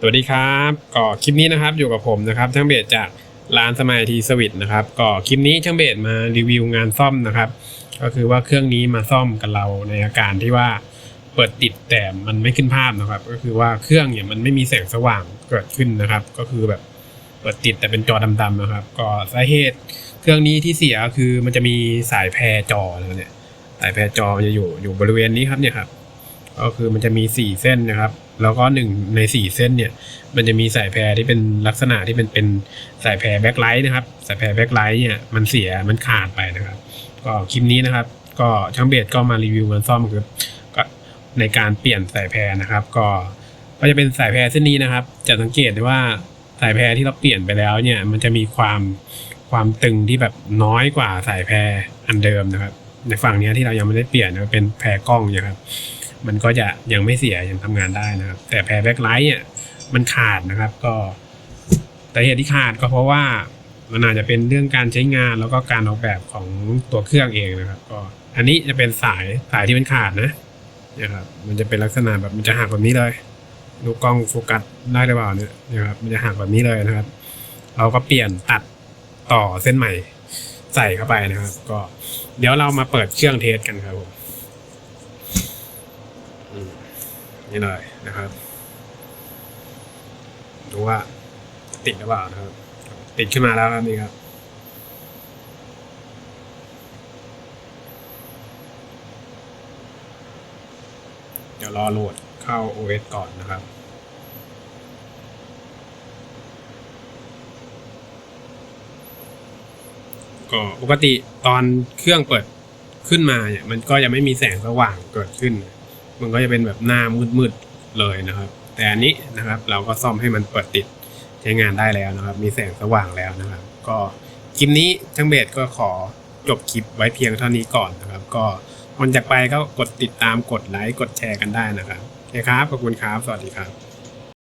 สวัสดีครับก็คลิปนี้นะครับอยู่กับผมนะครับช่างเบสจากร้านสมัยทีสวิตนะครับก็คลิปนี้ช่างเบสมารีวิวงานซ่อมนะครับ ก็คือว่าเครื่องนี้มาซ่อมกับเราในอาการที่ว่าเปิดติดแต่มันไม่ขึ้นภาพนะครับ ก็คือว่าเครื่องเนี่ยมันไม่มีแสงสว่างเกิดขึ้นนะครับ ก็คือแบบเปิดติดแต่เป็นจอดำๆนะครับ ก็สาเหตุเครื่องนี้ที่เสียคือมันจะมีสายแพรจอนะเนี่ยสายแพรจอจะอยู่อยู่บริเวณนี้ครับเนี่ยครับ ก็คือมันจะมีสี่เส้นนะครับ แล้วก็หนึ่งในสี่เส้นเนี่ย มันจะมีสายแพรที่เป็นลักษณะที่เป็นเป็นสายแพรแบ็คไลท์นะครับ สายแพรแบ็คไลท์เนี่ยมันเสียมันขาดไปนะครับ ก็คลิปนี้นะครับ ก็ช่างเบสก็มารีวิวงานซ่อมคือก็ในการเปลี่ยนสายแพรนะครับ ก็ก็จะเป็นสายแพรเส้นนี้นะครับ จะสังเกตได้ว่าสายแพรที่เราเปลี่ยนไปแล้วเนี่ย มันจะมีความความตึงที่แบบน้อยกว่าสายแพรอันเดิมนะครับ ในฝั่งนี้ที่เรายังไม่ได้เปลี่ยนเป็นแพรกล้องนะครับ มันก็จะยังไม่เสียยังทำงานได้นะครับ แต่แพรแบ็คไลท์เนี่ยมันขาดนะครับก็แต่เหตุที่ขาดก็เพราะว่ามันอาจจะเป็นเรื่องการใช้งานแล้วก็การออกแบบของตัวเครื่องเองนะครับ ก็อันนี้จะเป็นสายสายที่มันขาดนะนะครับมันจะเป็นลักษณะแบบมันจะหักแบบนี้เลยดูกล้องโฟกัสได้หรือเปล่าเนี่ยนะครับมันจะหักแบบนี้เลยนะครับ เราก็เปลี่ยนตัดต่อเส้นใหม่ใส่เข้าไปนะครับ ก็เดี๋ยวเรามาเปิดเครื่องเทสกันครับผม นี่เลยนะครับดูว่าติดหรือเปล่านะครับ ติดขึ้นมาแล้วครับนี่ครับเดี๋ยวรอโหลดเข้า OS ก่อนนะครับก็ปกติตอนเครื่องเปิดขึ้นมาเนี่ย มันก็ยังไม่มีแสงสว่างเกิดขึ้น มันก็จะเป็นแบบหน้ามืดๆเลยนะครับ แต่อันนี้นะครับเราก็ซ่อมให้มันเปิดติดใช้งานได้แล้วนะครับ มีแสงสว่างแล้วนะครับ ก็คลิปนี้ทั้งเบสก็ขอจบคลิปไว้เพียงเท่านี้ก่อนนะครับ ก็ก่อนจากไปก็กดติดตามกดไลค์กดแชร์กันได้นะครับโอเคครับขอบคุณครับ สวัสดีครับ